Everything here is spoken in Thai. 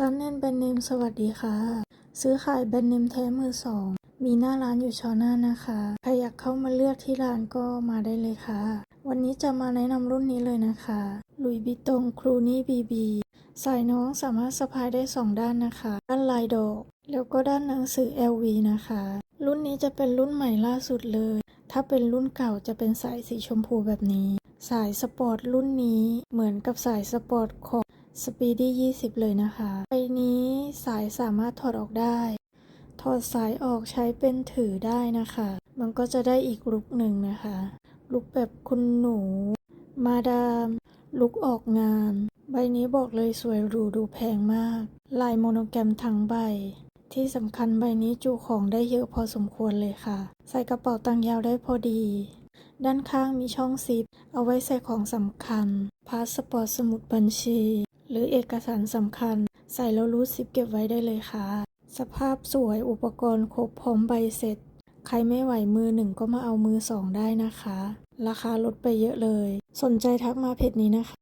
ร้านแนนแบรนด์เนมสวัสดีค่ะ ซื้อขายแบรนด์เนมแท้มือสอง มีหน้าร้านอยู่ชอหน้านะคะ ใครอยากเข้ามาเลือกที่ร้านก็มาได้เลยค่ะ วันนี้จะมาแนะนำรุ่นนี้เลยนะคะ ลุยบิตงครูนี่บีบีสายน้องสามารถสะพายได้ 2 ด้านนะคะ ด้านลายดอก แล้วก็ด้านหนังสือ LV นะคะ รุ่นนี้จะเป็นรุ่นใหม่ล่าสุดเลย ถ้าเป็นรุ่นเก่าจะเป็นสายสีชมพูแบบนี้ สายสปอร์ตรุ่นนี้เหมือนกับสายสปอร์ตของ Speedy 20 เลยนะคะใบนี้สายสามารถถอดออกได้ ถอดสายออกใช้เป็นถือได้นะคะ มันก็จะได้อีกลุกหนึ่งนะคะ ลุกแบบคุณหนู มาดาม ลุกออกงาน ใบนี้บอกเลยสวยหรูดูแพงมาก ลายโมโนแกรมทั้งใบ ที่สำคัญใบนี้จุของได้เยอะพอสมควรเลยค่ะ ใส่กระเป๋าตังค์ยาวได้พอดีด้านข้างมีช่องซิป เอาไว้ใส่ของสำคัญ พาสปอร์ตสมุดบัญชี หรือเอกสารสำคัญ ใส่แล้วรูดซิปเก็บไว้ได้เลยค่ะ สภาพสวยอุปกรณ์ครบพร้อมใบเสร็จ ใครไม่ไหวมือหนึ่งก็มาเอามือสองได้นะคะ ราคาลดไปเยอะเลย สนใจทักมาเพจนี้นะคะ